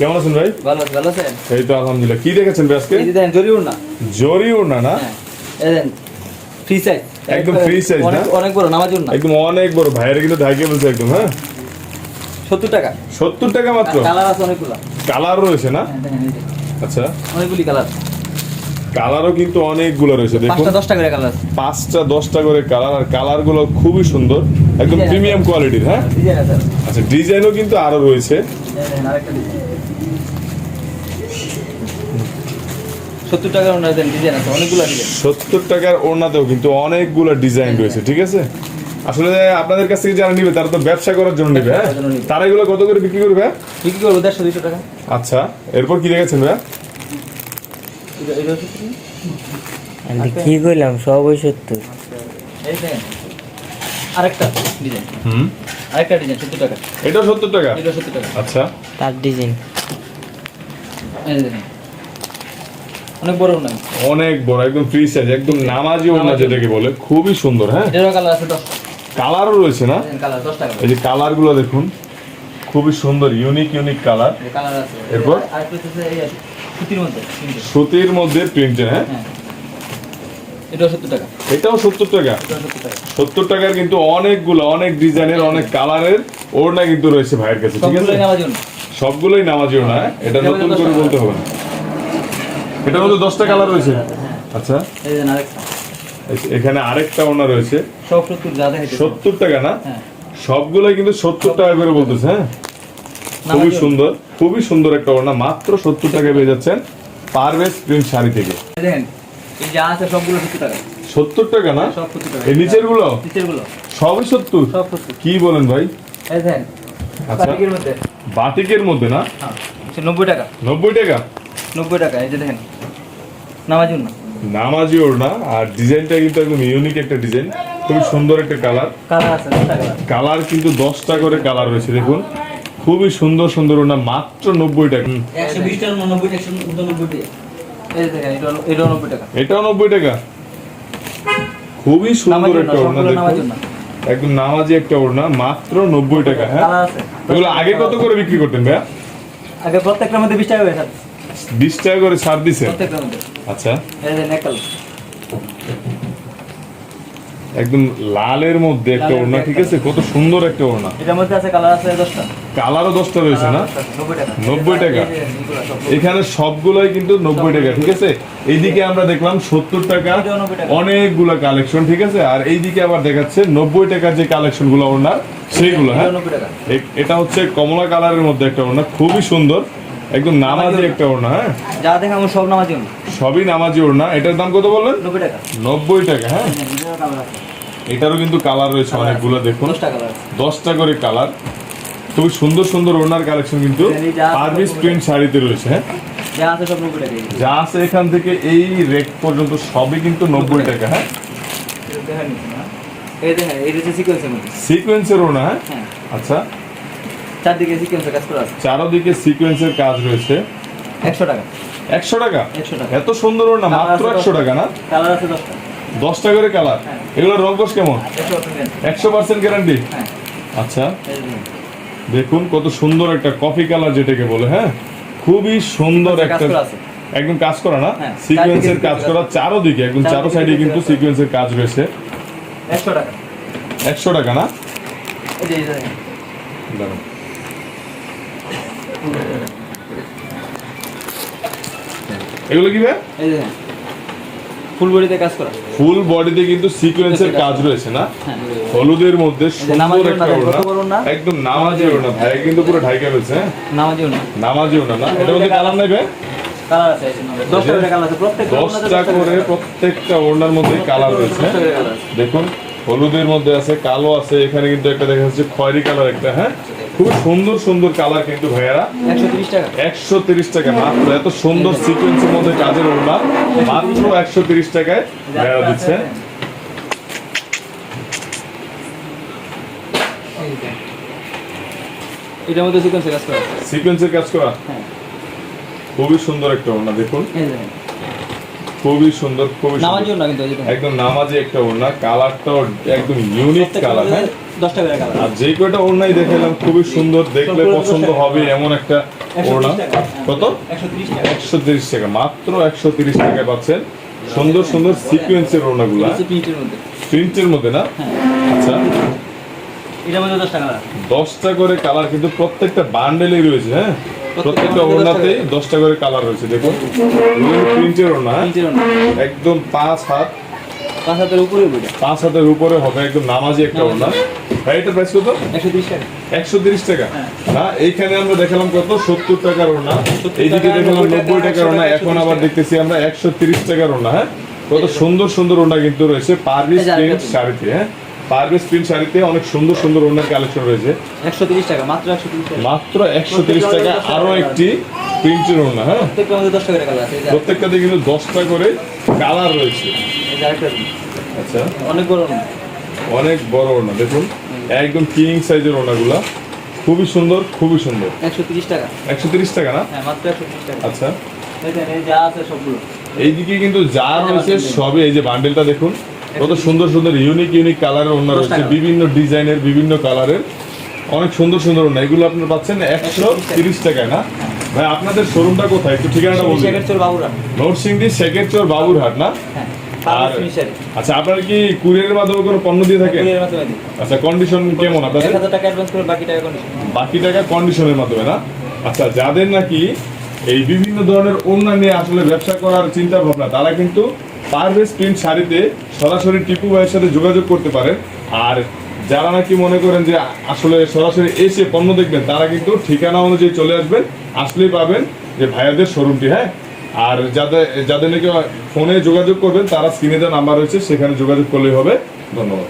কেমন আছেন ভাই? ভালো ভালো আছেন? এই তো আলহামদুলিল্লাহ। কি দেখেছেন ভাই আজকে? এই দেখেন জরিউর না জরি ওড়না না? হ্যাঁ। এই দেখেন ফ্রি সাইজ একদম size অনেক না? অনেক বড় নামাজ না একদম অনেক বড়। ভাইয়ের কিন্তু ঢাকে বলছে একদম হ্যাঁ? সত্তর টাকা। সত্তর টাকা মাত্র? কালার আছে অনেকগুলো। কালার রয়েছে না? হ্যাঁ, আচ্ছা। অনেকগুলি কালার। কালারও কিন্তু অনেকগুলো রয়েছে দেখুন। পাঁচটা দশটা করে কালার আছে। পাঁচটা দশটা করে কালার আর কালারগুলো খুবই সুন্দর। একদম প্রিমিয়াম কোয়ালিটির হ্যাঁ? ডিজাইন আছে। আচ্ছা ডিজাইনও কিন্তু আরও রয়েছে। আরেকটা ডিজাইন। সত্তর টাকার ওনার ডিজাইন আছে অনেকগুলো ডিজাইন সত্তর টাকার ওড়নাতেও কিন্তু অনেকগুলো ডিজাইন রয়েছে ঠিক আছে? আসলে আপনাদের কাছ থেকে যারা নিবে তারা তো ব্যবসা করার জন্য নিবে হ্যাঁ। তারা এগুলো কত করে বিক্রি করবে? হ্যাঁ? বিক্রি করব দেড়শো দুশো টাকা। আচ্ছা এরপর কি দেখেছেন ভাই এটা- এটা হচ্ছে কি? করলাম? সবই সত্য আরেকটা ডিজাইন হুম? আরেকটা ডিজাইন সত্তর টাকা। এটাও সত্তর টাকা? এটা সত্তর টাকা। আচ্ছা। তার ডিজাইন এই দেখেন অনেক বড় না অনেক বড় একদম ফ্রি সাইজ একদম নামাজি নামাজি। যেটাকে বলে খুবই সুন্দর হ্যাঁ? কালার আছে কালারও রয়েছে না? কালার দশ টাকা। এই যে কালারগুলো দেখুন খুবই সুন্দর ইউনিক ইউনিক কালার কালার আছে। এরপর? আছে, সুতির মধ্যে। সুতির মধ্যে হ্যাঁ? হ্যাঁ। এটাও সত্তর টাকা। এটাও টাকার কিন্তু অনেকগুলো অনেক ডিজাইনের অনেক কালারের ওড়না কিন্তু রয়েছে ভাইয়ের কাছে ঠিক আছে? সবগুলোই নেওয়ার জন্য সবগুলোই নামাজি ওড়না হ্যাঁ? এটা এটা নতুন করে বলতে হবে না। এটার মধ্যে দশটা কালার রয়েছে? হ্যাঁ। আচ্ছা। এই যে আরেকটা। এখানে আরেকটা ওড়না রয়েছে। সত্তর টাকা না? হ্যাঁ। সবগুলোই কিন্তু সত্তর টাকা করে বলতেছে হ্যাঁ? খুবই সুন্দর খুবই সুন্দর একটা ওড়না মাত্র সত্তর টাকায় পেয়ে যাচ্ছেন পারভেজ প্রিন্ট শাড়ি থেকে। যা আছে সবগুলো সত্তর টাকা। সত্তর টাকা না? টাকা। এই নিচেরগুলো নিচেরগুলো সবই সত্তর। কি বলেন ভাই? আচ্ছা। পাটিকের মধ্যে। বাটিকের মধ্যে না? হ্যাঁ নব্বই টাকা। নব্বই টাকা? নব্বই টাকা এই যে দেখেন। নামাজুন না নামাজি ওড়না আর ডিজাইনটা কিন্তু একদম ইউনিক একটা ডিজাইন। খুবই সুন্দর একটা কালার। কালার আছে কালার। কিন্তু দশটা করে কালার রয়েছে দেখুন। খুবই সুন্দর সুন্দর ওড়না মাত্র নব্বই টাকা। একশো বিশ টাকা নব্বই একশো টাকা। এই যে দেখেন এটা হলো- এটাও নব্বই টাকা। এটাও নব্বই টাকা। খুবই সুন্দর একটা ওড়না দেখুন। একদম নামাজি একটা ওড়না মাত্র নব্বই টাকা হ্যাঁ? এগুলো আগে কত করে বিক্রি করতেন ভাইয়া? আগে প্রত্যেকটার মধ্যে বিশ টাকা থাকে বিশ টাকা করে ছাড় দিছে? আচ্ছা। একদম লালের মধ্যে একটা ওড়না ঠিক আছে? কত সুন্দর একটা ওড়না। এটার মধ্যে আছে কালার আছে দশটা। কালারও দশটা রয়েছে না? নব্বই টাকা। এখানে সবগুলোই কিন্তু নব্বই টাকা ঠিক আছে? এইদিকে আমরা দেখলাম সত্তর টাকা এটাও 90 টাকা। অনেকগুলো কালেকশন ঠিক আছে? আর এইদিকে আবার দেখাচ্ছে নব্বই টাকার যে কালেকশনগুলো ওনার সেইগুলো হ্যাঁ? এটা হচ্ছে কমলা কালারের মধ্যে একটা ওড়না খুবই সুন্দর। একদম নামাজি একটা ওড়না হ্যাঁ? যা দেখা আমার সব নামাজুন সবই নামাজি ওড়না। এটার দাম কত বললেন? নব্বই টাকা। নব্বই টাকা হ্যাঁ? কালার আছে। এটারও কিন্তু কালার রয়েছে অনেকগুলো দেখুন। দশটা করে কালার খুবই সুন্দর সুন্দর ওড়নার কালেকশন কিন্তু এই যা আছে পারভিস নব্বই প্রিন্ট শাড়িতে রয়েছে হ্যাঁ? যা আছে এখান থেকে এই রেট পর্যন্ত সবই কিন্তু নব্বই টাকা হ্যাঁ? সিকোয়েন্সের ওড়না হ্যাঁ? হ্যাঁ। আচ্ছা। চারদিকে সিকোয়েন্সের কাজ করা আছে। চারোদিকে সিকোয়েন্সের কাজ রয়েছে। একশো টাকা। একশো টাকা? একশো টাকা। এত সুন্দর কালার মাত্র আছে একশো দশটা। টাকা না? কালার আছে দশটা। দশটা করে কালার হ্যাঁ। এগুলো রং কোর্স কেমন? একশো পার্সেন্ট একশো পার্সেন্ট গ্যারান্টি হ্যাঁ। আচ্ছা। দেখেন। কত সুন্দর একটা কফি কালার যেটাকে বলে হ্যাঁ? খুবই সুন্দর একটা একদম কাজ করা না? হ্যাঁ, সিকোয়েন্সের কাজ করা। চারোদিকে একদম চারো সাইডে কিন্তু সিকোয়েন্সের কাজ রয়েছে। একশো টাকা। একশো টাকা না? এই যে। দাঁড়ান। এগুলো কি ভাই। ফুল বডিতে কাজ করা। ফুল বডিতে কিন্তু সিকোয়েন্সের কাজ রয়েছে না? হ্যাঁ হলুদের মধ্যে সুন্দর একটা ওড়না? একদম নামাজি ওড়না। ভাই কিন্তু পুরো ঢাইকা ফেলছে হ্যাঁ? নামাজিও না নামাজি ওড়না না? এটার মধ্যে কালার নাই ভাই? দশটা করে প্রত্যেকটা ওড়নার মধ্যে কালার রয়েছে আছে। দেখুন হলুদের মধ্যে আছে কালো আছে এখানে কিন্তু একটা দেখা যাচ্ছে খয়েরি কালার একটা হ্যাঁ? খুব সুন্দর সুন্দর কালার কিন্তু ভাইয়ারা। একশো তিরিশ টাকা। মাত্র। এত সুন্দর সিকোয়েন্সের মধ্যে কাজের ওড়না। মাত্র একশো তিরিশ টাকায় ভাইয়ারা দিচ্ছে। এটার মধ্যে সিকোয়েন্সে কাজ করা। সিকোয়েন্সের কাজ করা? হ্যাঁ। খুবই সুন্দর একটা ওড়না দেখেন। খুবই সুন্দর খুবই। একদম নামাজি একটা ওড়না কালারটাও একদম ইউনিক কালার হ্যাঁ? আর যে কয়টা ওড়নাই দেখালাম খুবই সুন্দর দেখলে পছন্দ হবে এমন একটা একশো ওড়না। তিরিশ টাকা। কত? একশো তিরিশ টাকা। একশো তিরিশ টাকা মাত্র একশো তিরিশ পাচ্ছেন। সুন্দর সুন্দর সিকুয়েন্সের ওড়নাগুলো। হচ্ছে প্রিন্টের মধ্যে। না? হ্যাঁ। আচ্ছা। দশটা করে কালার কিন্তু প্রত্যেকটা বান্ডেলেই রয়েছে হ্যাঁ? প্রত্যেকটা ওড়নাতেই দশটা করে কালার রয়েছে দেখুন। প্রিন্টের ওড়না হ্যাঁ? মধ্যে একদম পাঁচ হাত। পাঁচ হাতের উপরে পাঁচ হাতের উপরে হবে একদম নামাজি একটা ওড়না। এটার প্রাইস কত? একশো তিরিশ টাকা। হ্যাঁ। না এইখানে আমরা দেখালাম কত? সত্তর টাকার ওড়না। 70 এইদিকে টাকা, দেখালাম নব্বই টাকার ওড়না। এখন আবার দেখতেছি আমরা একশো তিরিশ টাকার ওড়না হ্যাঁ? কত সুন্দর সুন্দর ওড়না কিন্তু রয়েছে। আরেকটা শাড়িতে হ্যাঁ? পারভিস প্রিন্ট শাড়িতে অনেক সুন্দর সুন্দর ওড়নার কালেকশন রয়েছে। একশো তিরিশ টাকা মাত্র একশো তিরিশ টাকা। মাত্র একশো তিরিশ টাকা আরও একটি প্রিন্টের ওড়না হ্যাঁ? প্রত্যেকটার মধ্যে দশ করে কালার আছে প্রত্যেকটাতে কিন্তু দশটা করে কালার রয়েছে। আচ্ছা। অনেক বড় অনেক বড় ওড়না দেখুন একদম কিং সাইজের ওড়নাগুলা খুবই সুন্দর খুবই সুন্দর। একশো তিরিশ টাকা। একশো তিরিশ টাকা না? হ্যাঁ মাত্র একশো তিরিশ টাকা। আচ্ছা। যা আছে সবগুলো। এইদিকে কিন্তু যা রয়েছে সবই এই যে বান্ডেলটা দেখুন। কত সুন্দর সুন্দর ইউনিক ইউনিক কালারের দশ রয়েছে বিভিন্ন ডিজাইনের বিভিন্ন কালারের অনেক সুন্দর সুন্দর ওড়না। এগুলো আপনার পাচ্ছেন একশো তিরিশ টাকায় না? ভাই আপনাদের শোরুমটা কোথায়? একটু ঠিকানাটা বলবেন শেখের চোর নরসিংদী বাবুরহাট না? হ্যাঁ আচ্ছা আপনারা কি কুরিয়ারের মাধ্যমে কোনো পণ্য দিয়ে থাকেন? কুরিয়ারের মাধ্যমে দিই। আচ্ছা কন্ডিশন কেমন আপনাদের? হাজার টাকা অ্যাডভান্স করে বাকি টাকা কন্ডিশন বাকি টাকা কন্ডিশনের মাধ্যমে না? আচ্ছা যাদের নাকি এই বিভিন্ন ধরনের ওড়না নিয়ে আসলে ব্যবসা করার চিন্তা ভাবনা তারা কিন্তু পারভেজ প্রিন্ট শাড়িতে সরাসরি টিপু ভাইয়ের সাথে যোগাযোগ করতে পারেন। আর যারা নাকি মনে করেন যে আসলে সরাসরি এসে পণ্য দেখবেন, তারা কিন্তু ঠিকানা অনুযায়ী চলে আসবেন, আসলেই পাবেন যে ভাইয়াদের শোরুমটি হ্যাঁ? আর যাদের যাদের নাকি ফোনে যোগাযোগ করবেন, তারা স্ক্রিনে যা নাম্বার রয়েছে, সেখানে যোগাযোগ করলেই হবে। ধন্যবাদ।